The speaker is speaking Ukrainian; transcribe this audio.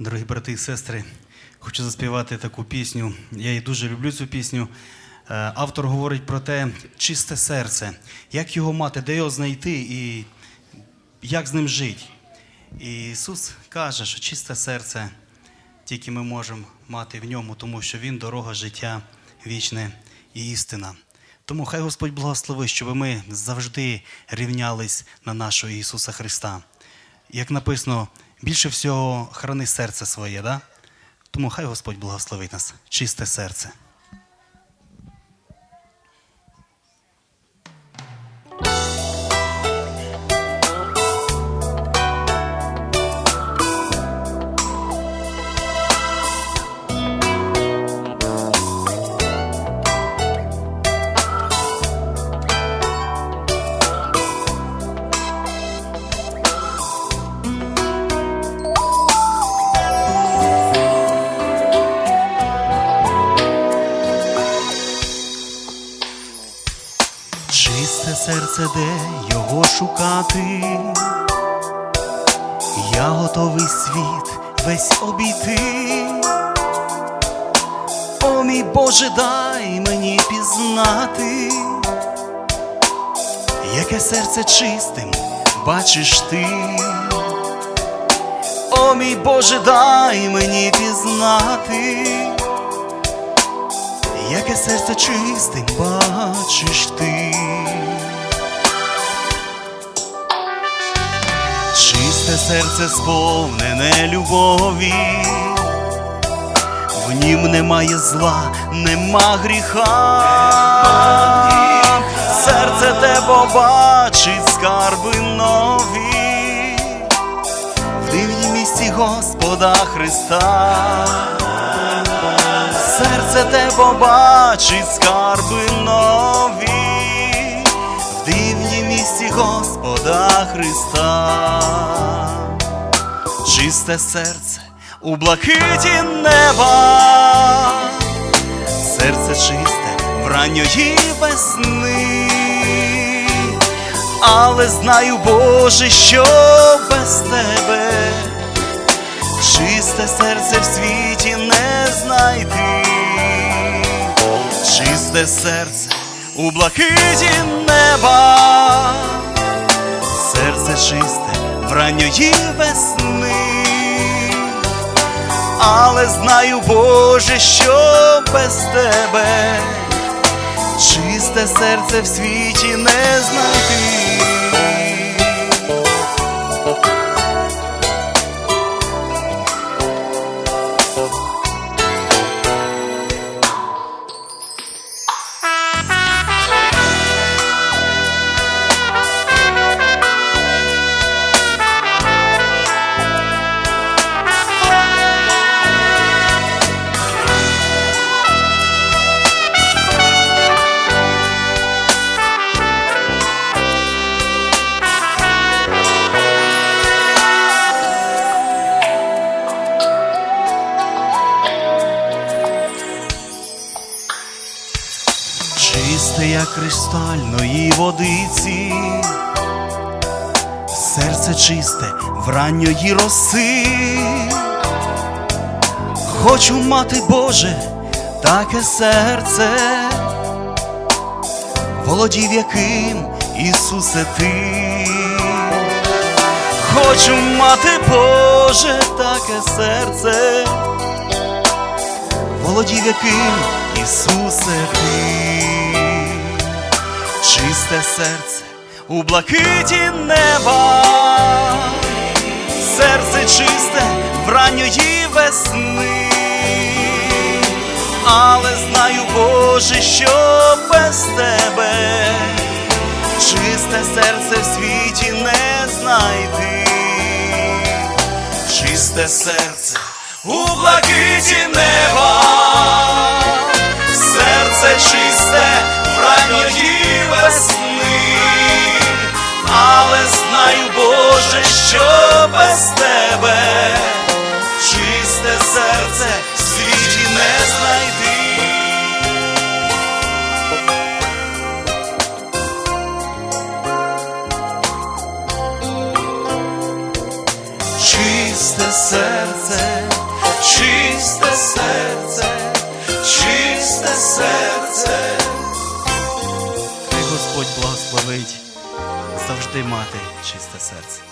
Дорогі брати і сестри, хочу заспівати таку пісню. Я її дуже люблю цю пісню. Е, Автор говорить про те, чисте серце, як його мати, де його знайти і як з ним жити. І Ісус каже, що чисте серце тільки ми можемо мати в ньому, тому що Він дорога життя вічне і істина. Тому хай Господь благословить, щоб ми завжди рівнялись на нашого Ісуса Христа. Як написано, більше всього храни серце своє, да? тому хай Господь благословить нас, чисте серце. Серце, де його шукати, я готовий світ весь обійти. О мій Боже, дай мені пізнати, яке серце чистим бачиш ти. О мій Боже, дай мені пізнати яке серце чистим бачиш ти. Чисте серце сповнене любові, в нім немає зла, нема гріха. Серце те побачить скарби нові, в дивнім місці Господа Христа. Серце те побачить скарби нові Господа Христа, чисте серце у блакиті неба, серце чисте в ранньої весни, але знаю, Боже, що без тебе. Чисте серце в світі не знайти, чисте серце у блакиті неба, серце чисте в ранньої весни, але знаю, Боже, що без тебе чисте серце в світі не знайти. Кристальної водиці, серце чисте в ранньої роси. Хочу мати, Боже, таке серце, володів яким Ісусе ти. Хочу мати, Боже, таке серце, володів яким Ісусе ти, чисте серце у блакиті неба, серце чисте в ранньої весни, але знаю, Боже, що без тебе. Чисте серце в світі не знайти, чисте серце у блакиті неба, Боже, що без тебе, чисте серце в світі не знайди. Чисте серце, чисте серце, чисте серце, Хай Господь благословить завжди мати чисте серце.